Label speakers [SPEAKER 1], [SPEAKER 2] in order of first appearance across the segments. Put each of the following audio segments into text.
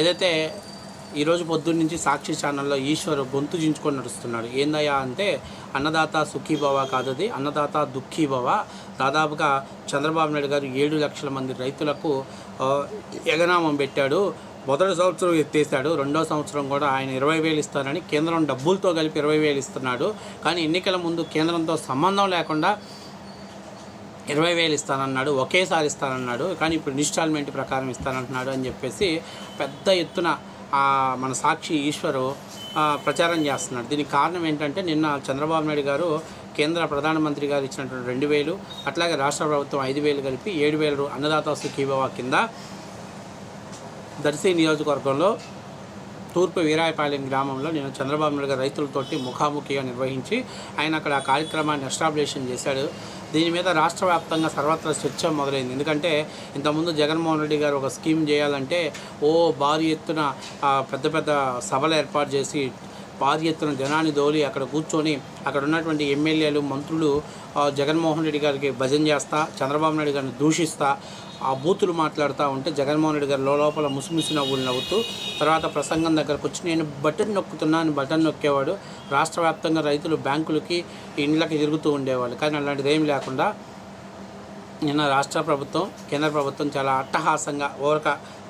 [SPEAKER 1] ఏదైతే ఈరోజు పొద్దున్న నుంచి సాక్షి ఛానల్లో ఈశ్వరు గొంతు చించుకొని నడుస్తున్నాడు. ఏందయ్యా అంటే అన్నదాత సుఖీభవ కాదు అది అన్నదాత దుఃఖీభవ దాదాపుగా చంద్రబాబు నాయుడు గారు ఏడు లక్షల మంది రైతులకు ఎగనామం పెట్టాడు. మొదటి సంవత్సరం ఎత్తేసాడు రెండో సంవత్సరం కూడా ఆయన ఇరవై వేలు ఇస్తానని కేంద్రం డబ్బులతో కలిపి ఇరవై వేలు ఇస్తున్నాడు. కానీ ఎన్నికల ముందు కేంద్రంతో సంబంధం లేకుండా ఇరవై వేలు ఇస్తానన్నాడు ఒకేసారి ఇస్తానన్నాడు కానీ ఇప్పుడు ఇన్స్టాల్మెంట్ ప్రకారం ఇస్తానంటున్నాడు అని చెప్పేసి పెద్ద ఎత్తున మన సాక్షి ఈశ్వరు ప్రచారం చేస్తున్నాడు. దీనికి కారణం ఏంటంటే నిన్న చంద్రబాబు నాయుడు గారు కేంద్ర ప్రధానమంత్రి గారు ఇచ్చినటువంటి రెండు వేలు అట్లాగే రాష్ట్ర ప్రభుత్వం ఐదు వేలు కలిపి ఏడు వేలు అన్నదాత సుఖీభవ కింద దర్శి నియోజకవర్గంలో తూర్పు వీరాయపాలెం గ్రామంలో నేను చంద్రబాబు నాయుడు గారు రైతులతోటి ముఖాముఖిగా నిర్వహించి ఆయన అక్కడ ఆ కార్యక్రమాన్ని ఎస్టాబ్లిషన్ చేశాడు. దీని మీద రాష్ట్ర వ్యాప్తంగా సర్వత్రా చర్చ మొదలైంది. ఎందుకంటే ఇంతకుముందు జగన్మోహన్ రెడ్డి గారు ఒక స్కీమ్ చేయాలంటే ఓ భారీ ఎత్తున పెద్ద పెద్ద సభలు ఏర్పాటు చేసి భారీ ఎత్తున జనాన్ని దోలి అక్కడ కూర్చొని అక్కడ ఉన్నటువంటి ఎమ్మెల్యేలు మంత్రులు జగన్మోహన్ రెడ్డి గారికి భజన చేస్తా చంద్రబాబు నాయుడు గారిని దూషిస్తా ఆ బూతులు మాట్లాడుతూ ఉంటే జగన్మోహన్ రెడ్డి గారు లోపల ముసిముసి నవ్వులు నవ్వుతూ తర్వాత ప్రసంగం దగ్గరకు వచ్చి నేను బటన్ నొక్కుతున్నాను బటన్ నొక్కేవాడు. రాష్ట్ర వ్యాప్తంగా రైతులు బ్యాంకులకి ఇండ్లకి తిరుగుతూ ఉండేవాళ్ళు. కానీ అలాంటిది ఏం లేకుండా నిన్న రాష్ట్ర ప్రభుత్వం కేంద్ర ప్రభుత్వం చాలా అట్టహాసంగా ఓరక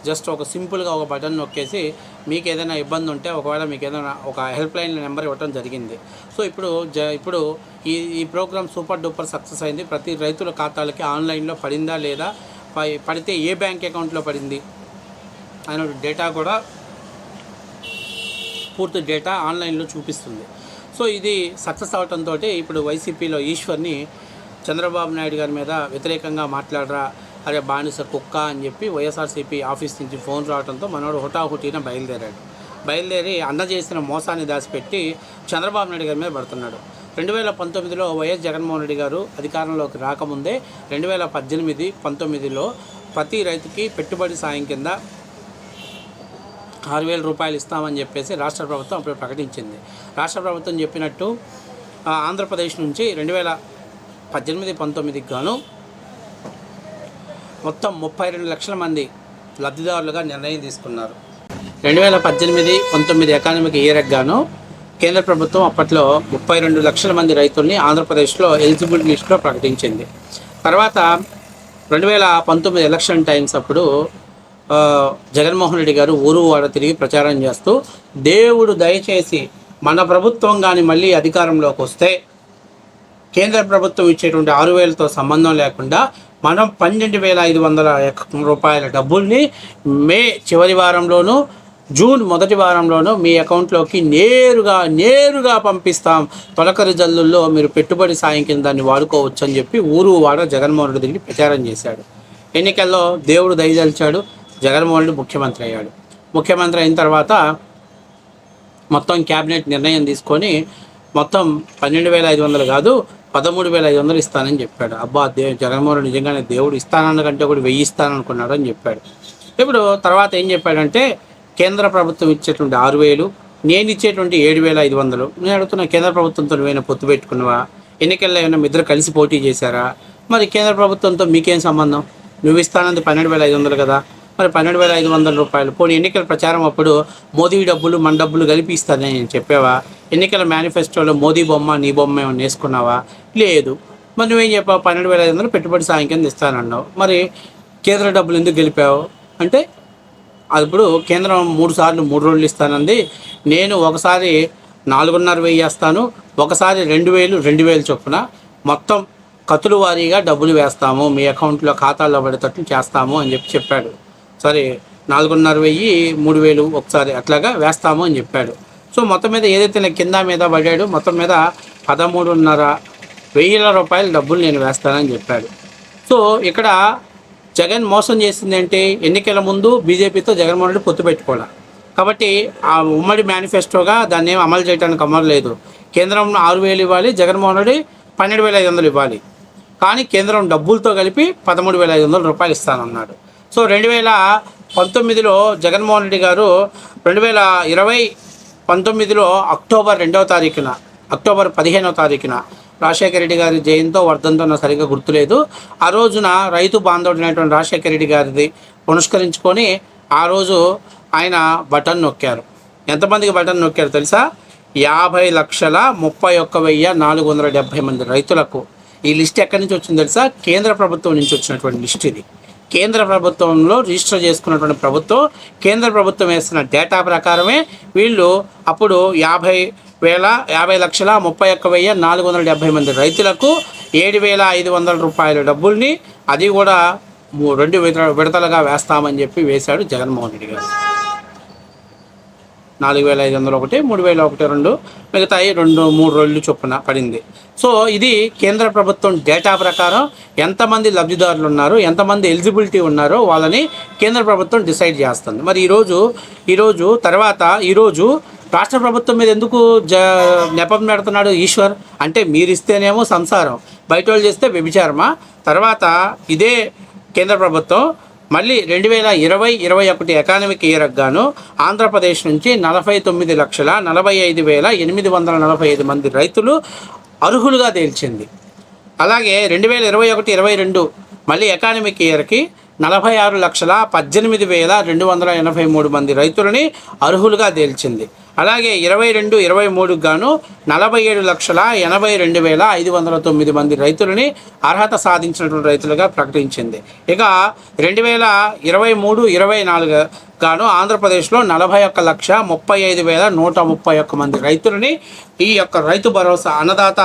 [SPEAKER 1] జస్ట్ ఒక సింపుల్గా ఒక బటన్ నొక్కేసి మీకు ఏదైనా ఇబ్బంది ఉంటే ఒకవేళ మీకు ఏదైనా ఒక హెల్ప్ లైన్ నెంబర్ ఇవ్వడం జరిగింది. సో ఇప్పుడు జ ఇప్పుడు ఈ ఈ ప్రోగ్రామ్ సూపర్ డూపర్ సక్సెస్ అయింది. ప్రతి రైతుల ఖాతాలకి ఆన్లైన్లో పడిందా లేదా? పడితే ఏ బ్యాంక్ అకౌంట్లో పడింది? అనే డేటా కూడా పూర్తి డేటా ఆన్లైన్లో చూపిస్తుంది. సో ఇది సక్సెస్ అవడంతో ఇప్పుడు వైసీపీలో ఈశ్వర్ని చంద్రబాబు నాయుడు గారి మీద వ్యతిరేకంగా మాట్లాడరా? అరే బానిస కుక్క అని చెప్పి వైఎస్ఆర్సీపీ ఆఫీస్ నుంచి ఫోన్ రావడంతో మనోడు హుటాహుటీన బయలుదేరాడు. బయలుదేరి అన్న చేసిన మోసాన్ని దాచిపెట్టి చంద్రబాబు నాయుడు గారి మీద పడుతున్నాడు. రెండు వేల పంతొమ్మిదిలో వైఎస్ జగన్మోహన్ రెడ్డి గారు అధికారంలోకి రాకముందే రెండు వేల పద్దెనిమిది పంతొమ్మిదిలో ప్రతి రైతుకి పెట్టుబడి సాయం కింద ఆరు వేల రూపాయలు ఇస్తామని చెప్పేసి రాష్ట్ర ప్రభుత్వం అప్పుడు ప్రకటించింది. రాష్ట్ర ప్రభుత్వం చెప్పినట్టు ఆంధ్రప్రదేశ్ నుంచి రెండు వేల పద్దెనిమిది పంతొమ్మిదికి గాను మొత్తం ముప్పై రెండు లక్షల మంది లబ్ధిదారులుగా నిర్ణయం తీసుకున్నారు. రెండు వేల పద్దెనిమిది పంతొమ్మిది ఎకానమిక్ ఇయర్కి గాను కేంద్ర ప్రభుత్వం అప్పట్లో ముప్పై రెండు లక్షల మంది రైతుల్ని ఆంధ్రప్రదేశ్లో ఎలిజిబుల్ లిస్ట్లో ప్రకటించింది. తర్వాత రెండు వేల పంతొమ్మిది ఎలక్షన్ టైమ్స్ అప్పుడు జగన్మోహన్ రెడ్డి గారు ఊరు వాడ తిరిగి ప్రచారం చేస్తూ దేవుడు దయచేసి మన ప్రభుత్వం కానీ మళ్ళీ అధికారంలోకి వస్తే కేంద్ర ప్రభుత్వం ఇచ్చేటువంటి ఆరు వేలతో సంబంధం లేకుండా మనం పన్నెండు వేల ఐదు వందల రూపాయల డబ్బుల్ని మే చివరి వారంలోనూ జూన్ మొదటి వారంలోనూ మీ అకౌంట్లోకి నేరుగా నేరుగా పంపిస్తాం. తొలకరి జల్లుల్లో మీరు పెట్టుబడి సాయం కింద దాన్ని వాడుకోవచ్చు అని చెప్పి ఊరు వాడ జగన్మోహన్ రెడ్డి దగ్గర ప్రచారం చేశాడు. ఎన్నికల్లో దేవుడు దయదలిచాడు జగన్మోహన్ రెడ్డి ముఖ్యమంత్రి అయ్యాడు. ముఖ్యమంత్రి అయిన తర్వాత మొత్తం క్యాబినెట్ నిర్ణయం తీసుకొని మొత్తం పన్నెండు వేల ఐదు వందలు కాదు పదమూడు వేల ఐదు వందలు ఇస్తానని చెప్పాడు. అబ్బా దే జగన్మోహన్ నిజంగానే దేవుడు ఇస్తానన్న కంటే కూడా వెయ్యి ఇస్తాననుకున్నాడు అని చెప్పాడు. ఇప్పుడు తర్వాత ఏం చెప్పాడంటే కేంద్ర ప్రభుత్వం ఇచ్చేటువంటి ఆరు వేలు నేను ఇచ్చేటువంటి ఏడు వేల ఐదు వందలు. నేను అడుగుతున్నా కేంద్ర ప్రభుత్వంతో నువ్వేనా పొత్తు పెట్టుకున్నావా? ఎన్నికల్లో ఏమైనా మీ ఇద్దరు కలిసి పోటీ చేశారా? మరి కేంద్ర ప్రభుత్వంతో మీకేం సంబంధం? నువ్వు ఇస్తానంది పన్నెండు వేల ఐదు వందలు కదా. మరి పన్నెండు వేల ఐదు వందల రూపాయలు. పోనీ ఎన్నికల ప్రచారం అప్పుడు మోదీ డబ్బులు మన డబ్బులు కలిపి ఇస్తానని నేను చెప్పావా? ఎన్నికల మేనిఫెస్టోలో మోదీ బొమ్మ నీ బొమ్మ ఏమైనా వేసుకున్నావా? లేదు. మరి నువ్వేం చెప్పావు? పన్నెండు వేల ఐదు వందలు పెట్టుబడి సాయం కింద ఇస్తానన్నావు. మరి కేంద్ర డబ్బులు ఎందుకు గెలిపావు? అంటే అది ఇప్పుడు కేంద్రం మూడు సార్లు మూడు రోజులు ఇస్తానంది. నేను ఒకసారి నాలుగున్నర వెయ్యి వేస్తాను. ఒకసారి రెండు వేలు రెండు వేలు చొప్పున మొత్తం కతులు వారీగా డబ్బులు వేస్తాము. మీ అకౌంట్లో ఖాతాల్లో పడేటట్లు చేస్తాము అని చెప్పి చెప్పాడు. సరే నాలుగున్నర వెయ్యి మూడు వేలు ఒకసారి అట్లాగా వేస్తాము అని చెప్పాడు. సో మొత్తం మీద ఏదైతే నేను కింద మీద పడ్డాడు మొత్తం మీద పదమూడున్నర వెయ్యిల రూపాయల డబ్బులు నేను వేస్తానని చెప్పాడు. సో ఇక్కడ జగన్ మోసం చేసింది ఏంటి ఎన్నికల ముందు బీజేపీతో జగన్మోహన్ రెడ్డి పొత్తు పెట్టుకోవాలి? కాబట్టి ఆ ఉమ్మడి మేనిఫెస్టోగా దాన్ని అమలు చేయడానికి అమలు లేదు. కేంద్రం ఆరు వేలు ఇవ్వాలి జగన్మోహన్ రెడ్డి పన్నెండు వేల ఐదు వందలు ఇవ్వాలి. కానీ కేంద్రం డబ్బులతో కలిపి పదమూడు వేల ఐదు వందల రూపాయలు ఇస్తానన్నాడు. సో రెండు వేల పంతొమ్మిదిలో జగన్మోహన్ రెడ్డి గారు రెండు వేల ఇరవై పంతొమ్మిదిలో అక్టోబర్ రెండవ తారీఖున అక్టోబర్ పదిహేనవ తారీఖున రాజశేఖర రెడ్డి గారి జయంతో వర్ధంతో నాకు సరిగ్గా గుర్తులేదు. ఆ రోజున రైతు బాంధవుడైనటువంటి రాజశేఖర రెడ్డి గారిది పునస్కరించుకొని ఆ రోజు ఆయన బటన్ నొక్కారు. ఎంతమందికి బటన్ నొక్కారు తెలుసా? యాభై లక్షల ముప్పై ఒక్క వెయ్యి నాలుగు వందల డెబ్భై మంది రైతులకు. ఈ లిస్ట్ ఎక్కడి నుంచి వచ్చింది తెలుసా? కేంద్ర ప్రభుత్వం నుంచి వచ్చినటువంటి లిస్ట్ ఇది. కేంద్ర ప్రభుత్వంలో రిజిస్టర్ చేసుకున్నటువంటి ప్రభుత్వం కేంద్ర ప్రభుత్వం వేస్తున్న డేటా ప్రకారమే వీళ్ళు అప్పుడు యాభై వేల యాభై లక్షల ముప్పై ఒక్క వెయ్యి నాలుగు వందల డెబ్బై మంది రైతులకు ఏడు వేల ఐదు వందల రూపాయల డబ్బుల్ని అది కూడా మూ- రెండు విడతలుగా వేస్తామని చెప్పి వేశాడు జగన్మోహన్ రెడ్డి గారు. నాలుగు వేల ఐదు వందలు ఒకటి మూడు వేల ఒకటి రెండు మిగతాయి రెండు మూడు రోజులు చొప్పున పడింది. సో ఇది కేంద్ర ప్రభుత్వం డేటా ప్రకారం ఎంతమంది లబ్ధిదారులు ఉన్నారు ఎంతమంది ఎలిజిబిలిటీ ఉన్నారో వాళ్ళని కేంద్ర ప్రభుత్వం డిసైడ్ చేస్తుంది. మరి ఈరోజు ఈరోజు తర్వాత ఈరోజు రాష్ట్ర ప్రభుత్వం మీద ఎందుకు జ నెపం పెడుతున్నాడు ఈశ్వర్? అంటే మీరు ఇస్తేనేమో సంసారం. బయట వాళ్ళు చేస్తే వ్యభిచారమా? తర్వాత ఇదే కేంద్ర ప్రభుత్వం మళ్ళీ రెండు వేల ఇరవై ఇరవై ఒకటి ఎకానమిక్ ఇయర్కి గాను ఆంధ్రప్రదేశ్ నుంచి నలభై తొమ్మిది లక్షల నలభై ఐదు వేల ఎనిమిది వందల నలభై ఐదు మంది రైతులు అర్హులుగా తేల్చింది. అలాగే రెండు వేల ఇరవై ఒకటి ఇరవై రెండు మళ్ళీ ఎకానమిక్ ఇయర్కి నలభై ఆరు లక్షల పద్దెనిమిది వేల రెండు వందల ఎనభై మూడు మంది రైతులని అర్హులుగా తేల్చింది. అలాగే ఇరవై రెండు ఇరవై మూడుకు గాను నలభై ఏడు లక్షల ఎనభై రెండు వేల ఐదు వందల తొమ్మిది మంది రైతులని అర్హత సాధించినటువంటి రైతులుగా ప్రకటించింది. ఇక రెండు వేల ఇరవై మూడు ఇరవై నాలుగు గాను ఆంధ్రప్రదేశ్లో నలభై ఒక్క లక్ష ముప్పై ఐదు వేల నూట ముప్పై ఒక్క మంది రైతులని ఈ యొక్క రైతు భరోసా అన్నదాత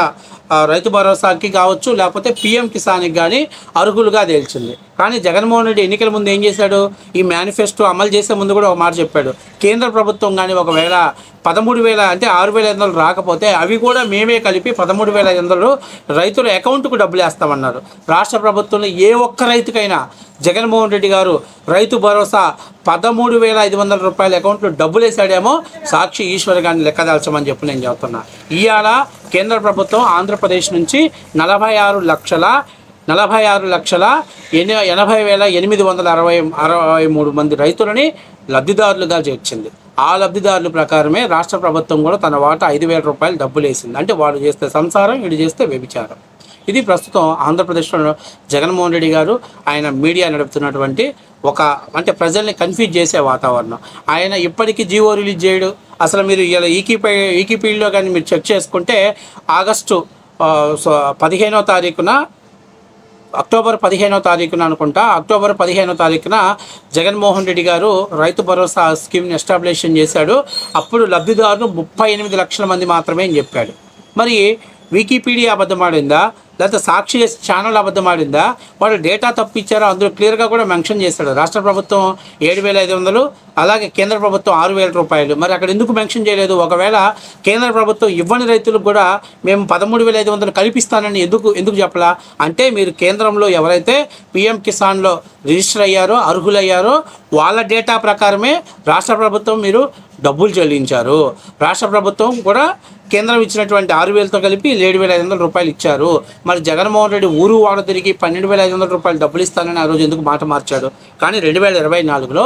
[SPEAKER 1] రైతు భరోసాకి కావచ్చు లేకపోతే పిఎం కిసాన్కి కానీ అర్హులుగా తేల్చింది. కానీ జగన్మోహన్ రెడ్డి ఎన్నికల ముందు ఏం చేశాడు? ఈ మేనిఫెస్టో అమలు చేసే ముందు కూడా ఒక మాట చెప్పాడు. కేంద్ర ప్రభుత్వం కానీ ఒకవేళ పదమూడు వేల అంటే ఆరు వేల ఐదు వందలు రాకపోతే అవి కూడా మేమే కలిపి పదమూడు వేల ఐదు వందలు రైతుల అకౌంట్కు డబ్బులు వేస్తామన్నారు. రాష్ట్ర ప్రభుత్వంలో ఏ ఒక్క రైతుకైనా జగన్మోహన్ రెడ్డి గారు రైతు భరోసా పదమూడు వేల ఐదు వందల రూపాయల అకౌంట్లో డబ్బులు వేసాడేమో సాక్షి ఈశ్వర్ గారిని లెక్కదాల్చమని చెప్పి నేను చెబుతున్నా ఇవాళ కేంద్ర ప్రభుత్వం ఆంధ్రప్రదేశ్ నుంచి నలభై ఆరు లక్షల నలభై ఆరు లక్షల ఎని ఎనభై వేల ఎనిమిది వందల అరవై అరవై మూడు మంది రైతులని లబ్ధిదారులుగా చేర్చింది. ఆ లబ్ధిదారుల ప్రకారమే రాష్ట్ర ప్రభుత్వం కూడా తన వాటా ఐదు వేల రూపాయలు డబ్బులు వేసింది అంటే వాడు చేస్తే సంసారం వీడు చేస్తే వ్యభిచారం. ఇది ప్రస్తుతం ఆంధ్రప్రదేశ్లో జగన్మోహన్ రెడ్డి గారు ఆయన మీడియా నడుపుతున్నటువంటి ఒక అంటే ప్రజల్ని కన్ఫ్యూజ్ చేసే వాతావరణం. ఆయన ఇప్పటికీ జీవో రిలీజ్ చేయడు. అసలు మీరు ఇలా ఈకీపై ఈకీపీలో కానీ మీరు చెక్ చేసుకుంటే ఆగస్టు సో పదిహేనో తారీఖున అక్టోబర్ పదిహేనో తారీఖున అనుకుంటా అక్టోబర్ పదిహేనో తారీఖున జగన్మోహన్ రెడ్డి గారు రైతు భరోసా స్కీమ్ని ఎస్టాబ్లిషన్ చేశాడు. అప్పుడు లబ్ధిదారులు ముప్పై ఎనిమిది లక్షల మంది మాత్రమే అని చెప్పాడు. మరి వికీపీడియా అబద్ధమాడిందా? లేకపోతే సాక్షి ఛానల్ అబద్ధమాడిందా వాళ్ళు డేటా తప్పిచ్చారో అందులో క్లియర్గా కూడా మెన్షన్ చేశాడు. రాష్ట్ర ప్రభుత్వం ఏడు వేల ఐదు వందలు అలాగే కేంద్ర ప్రభుత్వం ఆరు వేల రూపాయలు. మరి అక్కడ ఎందుకు మెన్షన్ చేయలేదు? ఒకవేళ కేంద్ర ప్రభుత్వం ఇవ్వని రైతులకు కూడా మేము పదమూడు వేల ఐదు వందలు కల్పిస్తానని ఎందుకు ఎందుకు చెప్పలా? అంటే మీరు కేంద్రంలో ఎవరైతే పిఎం కిసాన్లో రిజిస్టర్ అయ్యారో అర్హులయ్యారో వాళ్ళ డేటా ప్రకారమే రాష్ట్ర ప్రభుత్వం మీరు డబ్బులు చెల్లించారు. రాష్ట్ర ప్రభుత్వం కూడా కేంద్రం ఇచ్చినటువంటి ఆరు వేలతో కలిపి ఏడు వేల ఐదు వందల రూపాయలు ఇచ్చారు. మరి జగన్మోహన్ రెడ్డి ఊరు వాడ తిరిగి పన్నెండు వేల ఐదు వందల రూపాయలు డబ్బులు ఇస్తానని ఆ రోజు ఎందుకు మాట మార్చాడు? కానీ రెండు వేల ఇరవై నాలుగులో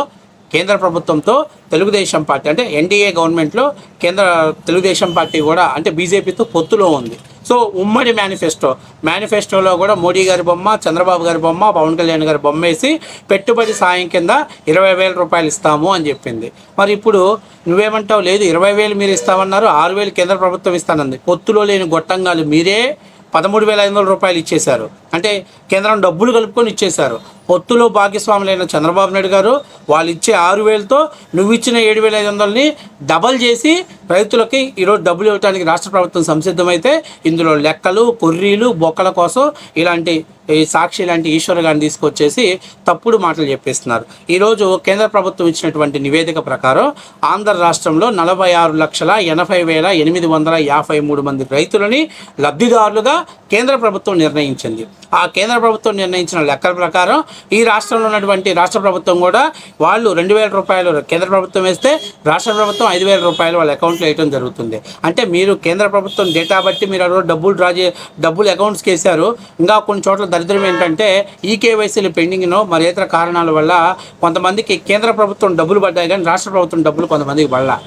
[SPEAKER 1] కేంద్ర ప్రభుత్వంతో తెలుగుదేశం పార్టీ అంటే ఎన్డీఏ గవర్నమెంట్లో కేంద్ర తెలుగుదేశం పార్టీ కూడా అంటే బీజేపీతో పొత్తులో ఉంది. సో ఉమ్మడి మేనిఫెస్టో. మేనిఫెస్టోలో కూడా మోడీ గారి బొమ్మ చంద్రబాబు గారి బొమ్మ పవన్ కళ్యాణ్ గారి బొమ్మ వేసి పెట్టుబడి సాయం కింద ఇరవై వేల రూపాయలు ఇస్తాము అని చెప్పింది. మరి ఇప్పుడు నువ్వేమంటావు? లేదు ఇరవై వేలు మీరు ఇస్తామన్నారు ఆరు వేలు కేంద్ర ప్రభుత్వం ఇస్తానంది. పొత్తులో లేని గొట్టంగాలు మీరే పదమూడు వేల ఐదు వందల రూపాయలు ఇచ్చేశారు. అంటే కేంద్రం డబ్బులు కలుపుకొని ఇచ్చేశారు. పొత్తులో భాగస్వాములైన చంద్రబాబు నాయుడు గారు వాళ్ళు ఇచ్చే ఆరు వేలతో నువ్వు ఇచ్చిన ఏడు వేల ఐదు వందలని డబల్ చేసి రైతులకి ఈరోజు డబ్బులు ఇవ్వడానికి రాష్ట్ర ప్రభుత్వం సంసిద్ధమైతే ఇందులో లెక్కలు కొర్రీలు బొక్కల కోసం ఇలాంటి ఈ సాక్షి లాంటి ఈశ్వర్ గారిని తీసుకొచ్చేసి తప్పుడు మాటలు చెప్పేస్తున్నారు. ఈరోజు కేంద్ర ప్రభుత్వం ఇచ్చినటువంటి నివేదిక ప్రకారం ఆంధ్ర రాష్ట్రంలో నలభై ఆరు లక్షల ఎనభై వేల ఎనిమిది వందల యాభై మూడు మంది రైతులని లబ్ధిదారులుగా కేంద్ర ప్రభుత్వం నిర్ణయించింది. ఆ కేంద్ర ప్రభుత్వం నిర్ణయించిన లెక్కల ప్రకారం ఈ రాష్ట్రంలో ఉన్నటువంటి రాష్ట్ర ప్రభుత్వం కూడా వాళ్ళు రెండు వేల రూపాయలు కేంద్ర ప్రభుత్వం వేస్తే రాష్ట్ర ప్రభుత్వం ఐదు వేల రూపాయలు వాళ్ళ అకౌంట్లో వేయడం జరుగుతుంది. అంటే మీరు కేంద్ర ప్రభుత్వం డేటా బట్టి మీరు ఆ డబ్బులు డ్రా చే డబ్బులు అకౌంట్స్కి వేశారు ఇంకా కొన్ని చోట్ల దరిద్రం ఏంటంటే ఈ కేవైసీలు పెండింగ్ను మరి ఇతర కారణాల వల్ల కొంతమందికి కేంద్ర ప్రభుత్వం డబ్బులు పడ్డాయి కానీ రాష్ట్ర ప్రభుత్వం డబ్బులు కొంతమందికి పడలా.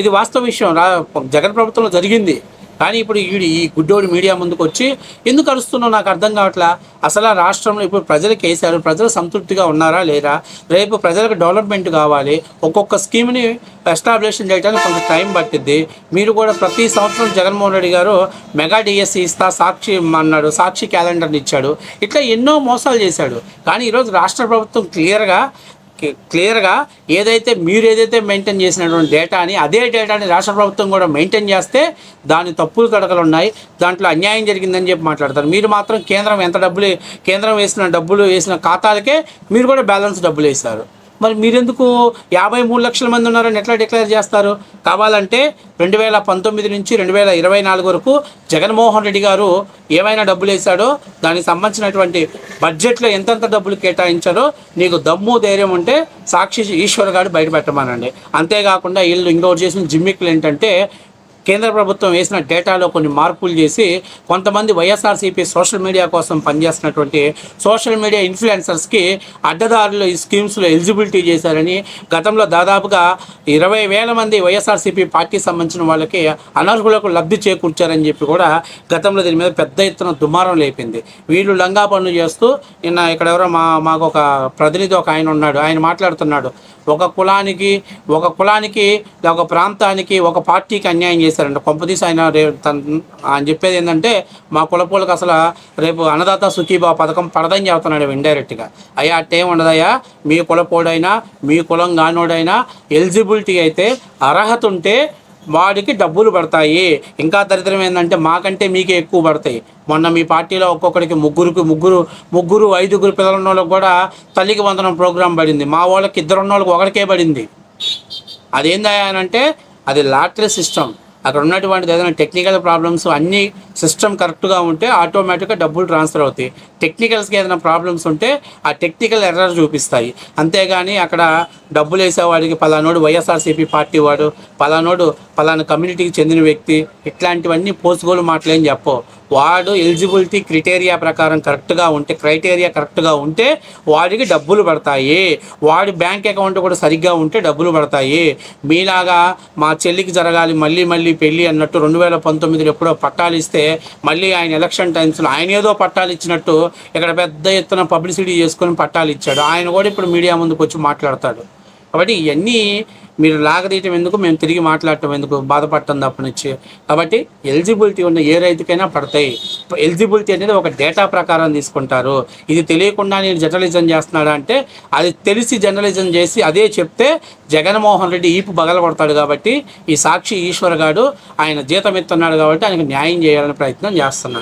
[SPEAKER 1] ఇది వాస్తవ విషయం. రా జగన్ ప్రభుత్వంలో జరిగింది. కానీ ఇప్పుడు ఈ ఈ గుడ్డోడి మీడియా ముందుకు వచ్చి ఎందుకు అరుస్తున్నావు? నాకు అర్థం కావట్లా? అసలు రాష్ట్రంలో ఇప్పుడు ప్రజలకు వేశారు. ప్రజలు సంతృప్తిగా ఉన్నారా లేరా రేపు ప్రజలకు డెవలప్మెంట్ కావాలి. ఒక్కొక్క స్కీమ్ని ఎస్టాబ్లిషన్ చేయడానికి కొంత టైం పట్టిద్ది. మీరు కూడా ప్రతి సంవత్సరం జగన్మోహన్ రెడ్డి గారు మెగా డిఎస్సి ఇస్తా సాక్షి అన్నాడు సాక్షి క్యాలెండర్ని ఇచ్చాడు. ఇట్లా ఎన్నో మోసాలు చేశాడు. కానీ ఈరోజు రాష్ట్ర ప్రభుత్వం క్లియర్గా క్లియర్గా ఏదైతే మీరు ఏదైతే మెయింటైన్ చేసినటువంటి డేటాని అదే డేటాని రాష్ట్ర ప్రభుత్వం కూడా మెయింటైన్ చేస్తే దాని తప్పులు తడకలు ఉన్నాయి. దాంట్లో అన్యాయం జరిగిందని చెప్పి మాట్లాడతారు. మీరు మాత్రం కేంద్రం ఎంత డబ్బులు కేంద్రం వేసిన డబ్బులు వేసిన ఖాతాలకే మీరు కూడా బ్యాలెన్స్ డబ్బులు వేస్తారు మరి మీరెందుకు యాభై మూడు లక్షల మంది ఉన్నారని ఎట్లా డిక్లేర్ చేస్తారు? కావాలంటే రెండు వేల పంతొమ్మిది నుంచి రెండు వేల ఇరవై నాలుగు వరకు జగన్మోహన్ రెడ్డి గారు ఏమైనా డబ్బులు వేశాడో దానికి సంబంధించినటువంటి బడ్జెట్లో ఎంతెంత డబ్బులు కేటాయించారో నీకు దమ్ము ధైర్యం ఉంటే సాక్షి ఈశ్వర్ గారు బయట పెట్టమనండి. అంతేకాకుండా వీళ్ళు ఇంకోటి చేసిన జిమ్మిక్లు ఏంటంటే కేంద్ర ప్రభుత్వం వేసిన డేటాలో కొన్ని మార్పులు చేసి కొంతమంది వైఎస్ఆర్సీపీ సోషల్ మీడియా కోసం పనిచేస్తున్నటువంటి సోషల్ మీడియా ఇన్ఫ్లుయెన్సర్స్కి అడ్డదారులు ఈ స్కీమ్స్లో ఎలిజిబిలిటీ చేశారని గతంలో దాదాపుగా ఇరవై వేల మంది వైఎస్ఆర్సీపీ పార్టీకి సంబంధించిన వాళ్ళకి అనర్హులకు లబ్ధి చేకూర్చారని చెప్పి కూడా గతంలో దీని మీద పెద్ద ఎత్తున దుమారం లేపింది. వీళ్ళు లంగా పనులు చేస్తూ నిన్న ఇక్కడ ఎవరో మా మాకు ఒక ప్రతినిధి ఒక ఆయన ఉన్నాడు. ఆయన మాట్లాడుతున్నాడు. ఒక కులానికి ఒక కులానికి ఒక ప్రాంతానికి ఒక పార్టీకి అన్యాయం చేశారంట. కొంపదీసి ఆయన రేపు తన ఆయన చెప్పేది ఏంటంటే మా కులపోలకు అసలు రేపు అన్నదాత సుఖీభావ పథకం పడదని చెబుతున్నాడు ఇండైరెక్ట్గా. అయ్యా అట్టేం ఉండదయ్యా మీ కులపోడైనా మీ కులం కానోడైనా ఎలిజిబిలిటీ అయితే అర్హత ఉంటే వాడికి డబ్బులు పడతాయి. ఇంకా దరిద్రం ఏంటంటే మాకంటే మీకే ఎక్కువ పడతాయి. మొన్న మీ పార్టీలో ఒక్కొక్కడికి ముగ్గురికి ముగ్గురు ముగ్గురు ఐదుగురు పిల్లలు ఉన్న వాళ్ళకి కూడా తల్లికి వందనం ప్రోగ్రాం పడింది. మా వాళ్ళకి ఇద్దరు ఉన్న వాళ్ళకి ఒకరికే పడింది అదేందా అంటే అది లాటరీ సిస్టమ్. అక్కడ ఉన్నటువంటి ఏదైనా టెక్నికల్ ప్రాబ్లమ్స్ అన్ని సిస్టమ్ కరెక్ట్గా ఉంటే ఆటోమేటిక్గా డబ్బులు ట్రాన్స్ఫర్ అవుతాయి. టెక్నికల్స్కి ఏదైనా ప్రాబ్లమ్స్ ఉంటే ఆ టెక్నికల్ ఎర్రర్ చూపిస్తాయి. అంతేగాని అక్కడ డబ్బులు వేసేవాడికి పలానోడు వైఎస్ఆర్సీపీ పార్టీ వాడు పలానోడు పలానా కమ్యూనిటీకి చెందిన వ్యక్తి ఇట్లాంటివన్నీ పోసుకోలు మాటలేం చెప్పవు. వాడు ఎలిజిబిలిటీ క్రిటేరియా ప్రకారం కరెక్ట్గా ఉంటే క్రైటీరియా కరెక్ట్గా ఉంటే వాడికి డబ్బులు పడతాయి. వాడి బ్యాంక్ అకౌంట్ కూడా సరిగ్గా ఉంటే డబ్బులు పడతాయి. మీలాగా మా చెల్లికి జరగాలి మళ్ళీ మళ్ళీ పెళ్ళి అన్నట్టు రెండు వేల పంతొమ్మిదిలో ఎప్పుడో పట్టాలు ఇస్తే మళ్ళీ ఆయన ఎలక్షన్ టైమ్స్లో ఆయన ఏదో పట్టాలు ఇచ్చినట్టు ఇక్కడ పెద్ద ఎత్తున పబ్లిసిటీ చేసుకొని పట్టాలు ఇచ్చాడు. ఆయన కూడా ఇప్పుడు మీడియా ముందుకు వచ్చి మాట్లాడతాడు. కాబట్టి ఇవన్నీ మీరు లాగదీయటం ఎందుకు? మేము తిరిగి మాట్లాడటం ఎందుకు? బాధపడటం తప్ప నుంచి. కాబట్టి ఎలిజిబిలిటీ ఉన్న ఏ రైతుకైనా పడతాయి. ఎలిజిబిలిటీ అనేది ఒక డేటా ప్రకారం తీసుకుంటారు. ఇది తెలియకుండా నేను జర్నలిజం చేస్తున్నాడా అంటే అది తెలిసి జర్నలిజం చేసి అదే చెప్తే జగన్మోహన్ రెడ్డి ఈపు బగల కొడతాడు కాబట్టి ఈ సాక్షి ఈశ్వర్ గారు ఆయన జీతం ఎత్తున్నాడు కాబట్టి ఆయనకు న్యాయం చేయాలని ప్రయత్నం చేస్తున్నాడు.